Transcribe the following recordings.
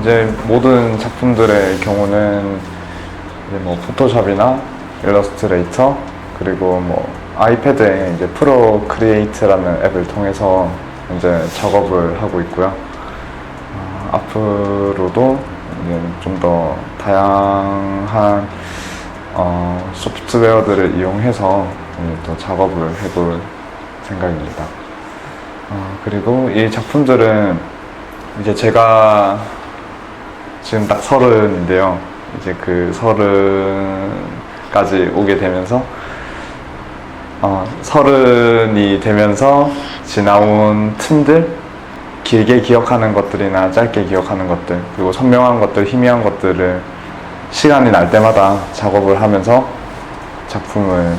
이제 모든 작품들의 경우는 이제 뭐 포토샵이나 일러스트레이터 그리고 뭐 아이패드에 이제 프로 크리에이트라는 앱을 통해서 이제 작업을 하고 있고요. 어, 앞으로도 좀 더 다양한 어, 소프트웨어들을 이용해서 또 작업을 해볼 생각입니다. 어, 그리고 이 작품들은 이제 제가 지금 딱 서른인데요. 이제 그 서른까지 오게 되면서 어, 서른이 되면서 지나온 틈들 길게 기억하는 것들이나 짧게 기억하는 것들 그리고 선명한 것들 희미한 것들을 시간이 날 때마다 작업을 하면서 작품을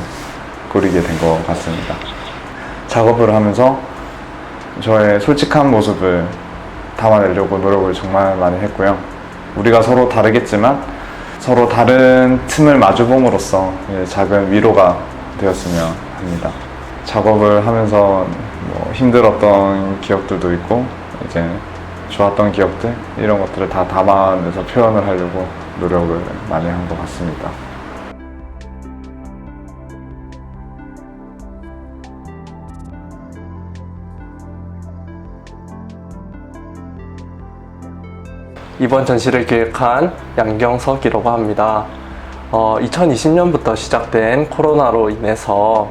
꾸리게 된 것 같습니다. 작업을 하면서 저의 솔직한 모습을 담아내려고 노력을 정말 많이 했고요. 우리가 서로 다르겠지만 서로 다른 틈을 마주봄으로써 이제 작은 위로가 되었으면 합니다. 작업을 하면서 뭐 힘들었던 기억들도 있고 이제 좋았던 기억들 이런 것들을 다 담아내서 표현을 하려고 노력을 많이 한 것 같습니다. 이번 전시를 기획한 양경석이라고 합니다. 어, 2020년부터 시작된 코로나로 인해서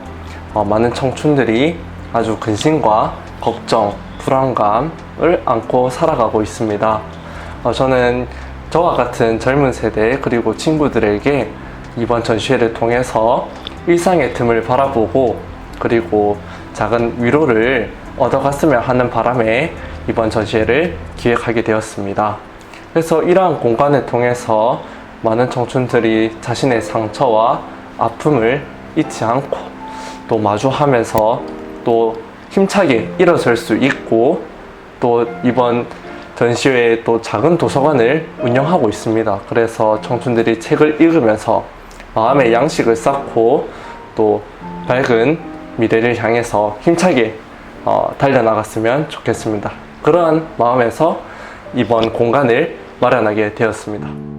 어, 많은 청춘들이 아주 근심과 걱정, 불안감을 안고 살아가고 있습니다. 어, 저는 저와 같은 젊은 세대 그리고 친구들에게 이번 전시회를 통해서 일상의 틈을 바라보고 그리고 작은 위로를 얻어갔으면 하는 바람에 이번 전시회를 기획하게 되었습니다. 그래서 이러한 공간을 통해서 많은 청춘들이 자신의 상처와 아픔을 잊지 않고 또 마주하면서 또 힘차게 일어설 수 있고 또 이번 전시회에 또 작은 도서관을 운영하고 있습니다. 그래서 청춘들이 책을 읽으면서 마음의 양식을 쌓고 또 밝은 미래를 향해서 힘차게 어, 달려나갔으면 좋겠습니다. 그러한 마음에서 이번 공간을 마련하게 되었습니다.